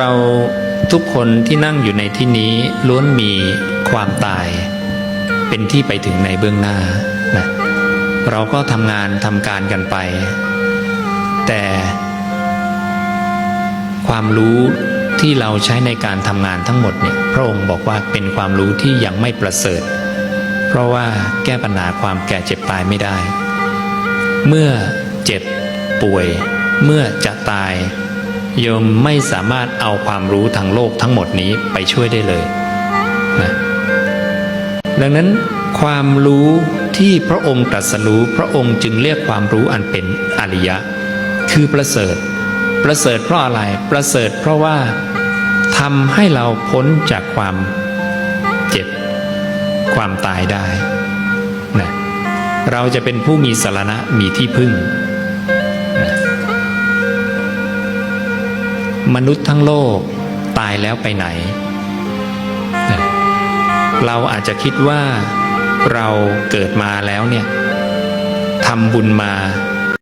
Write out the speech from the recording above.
เราทุกคนที่นั่งอยู่ในที่นี้ล้วนมีความตาย เป็นที่ไปถึงในเบื้องหน้านะเราก็ทำงานทำการกันไป แต่ความรู้ที่เราใช้ในการทำงานทั้งหมดเนี่ยพระองค์บอกว่าเป็นความรู้ที่ยังไม่ประเสริฐ เพราะว่าแก้ปัญหาความแก่เจ็บตายไม่ได้ เมื่อเจ็บป่วย เมื่อจะตาย โยมไม่สามารถเอาความรู้ทางโลกทั้งหมดนี้ไปช่วยได้เลยนะดังนั้นความรู้ที่พระองค์ตรัสรู้พระองค์จึงเรียกความรู้อันเป็นอริยะ คือประเสริฐ ประเสริฐเพราะอะไรประเสริฐเพราะว่าทำให้เราพ้นจากความเจ็บ ความตายได้นะเราจะเป็นผู้มีสารณะมีที่พึ่ง มนุษย์ทั้งโลกตายแล้วไปไหน เราอาจจะคิดว่าเราเกิดมาแล้วเนี่ยทำบุญมา